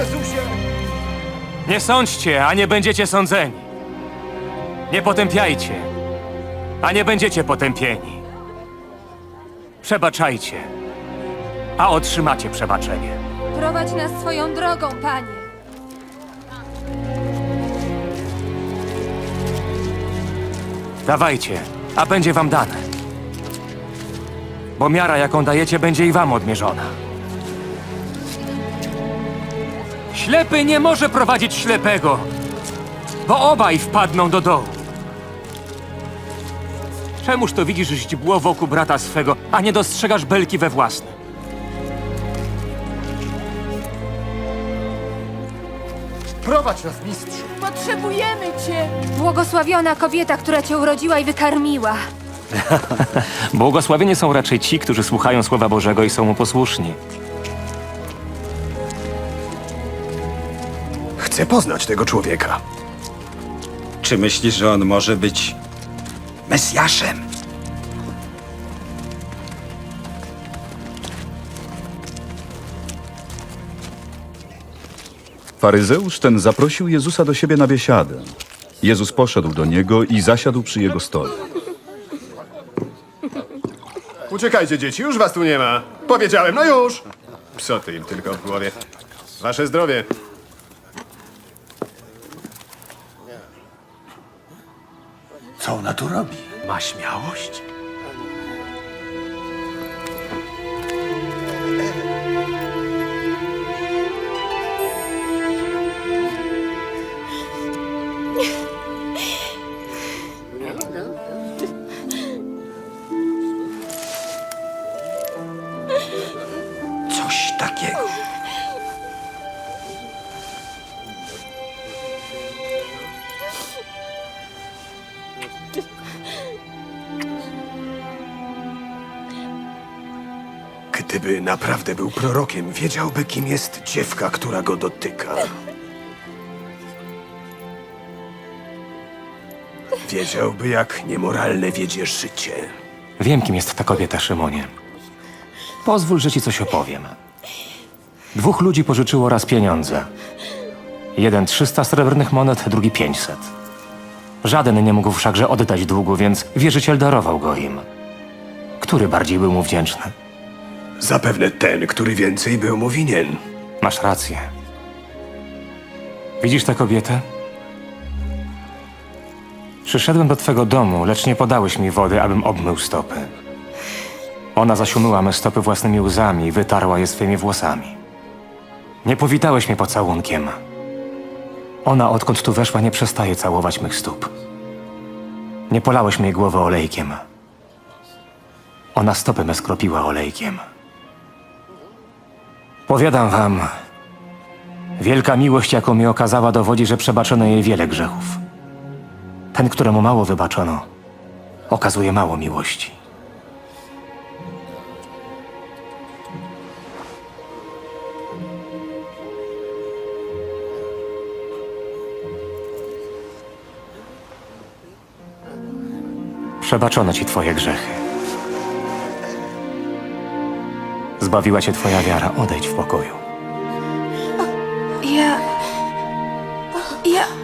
Jezusie! Nie sądźcie, a nie będziecie sądzeni. Nie potępiajcie, a nie będziecie potępieni. Przebaczajcie, a otrzymacie przebaczenie. Prowadź nas swoją drogą, Panie. Dawajcie, a będzie wam dane. Bo miara, jaką dajecie, będzie i wam odmierzona. Ślepy nie może prowadzić ślepego, bo obaj wpadną do dołu. Czemuż to widzisz źdźbło wokół brata swego, a nie dostrzegasz belki we własnym? Prowadź nas, mistrzu! Potrzebujemy Cię! Błogosławiona kobieta, która Cię urodziła i wykarmiła. Błogosławieni są raczej ci, którzy słuchają Słowa Bożego i są mu posłuszni. Chcę poznać tego człowieka. Czy myślisz, że on może być Mesjaszem? Faryzeusz ten zaprosił Jezusa do siebie na biesiadę. Jezus poszedł do niego i zasiadł przy jego stole. Uciekajcie, dzieci, już was tu nie ma. Powiedziałem, no już! Psoty im tylko w głowie. Wasze zdrowie. Co ona tu robi? Ma śmiałość? Coś takiego. Gdyby naprawdę był prorokiem, wiedziałby, kim jest dziewka, która go dotyka. Wiedziałby, jak niemoralne wiedzie życie. Wiem, kim jest ta kobieta, Szymonie. Pozwól, że ci coś opowiem. Dwóch ludzi pożyczyło raz pieniądze. Jeden 300 srebrnych monet, drugi 500. Żaden nie mógł wszakże oddać długu, więc wierzyciel darował go im. Który bardziej był mu wdzięczny? Zapewne ten, który więcej był mu winien. Masz rację. Widzisz tę kobietę? Przyszedłem do twego domu, lecz nie podałeś mi wody, abym obmył stopy. Ona zaś umyła me stopy własnymi łzami i wytarła je swymi włosami. Nie powitałeś mnie pocałunkiem. Ona, odkąd tu weszła, nie przestaje całować mych stóp. Nie polałeś mej głowy olejkiem. Ona stopy me skropiła olejkiem. Powiadam wam, wielka miłość, jaką mi okazała, dowodzi, że przebaczono jej wiele grzechów. Ten, któremu mało wybaczono, okazuje mało miłości. Przebaczono ci twoje grzechy. Zbawiła cię twoja wiara. Odejdź w pokoju. Ja... Ja...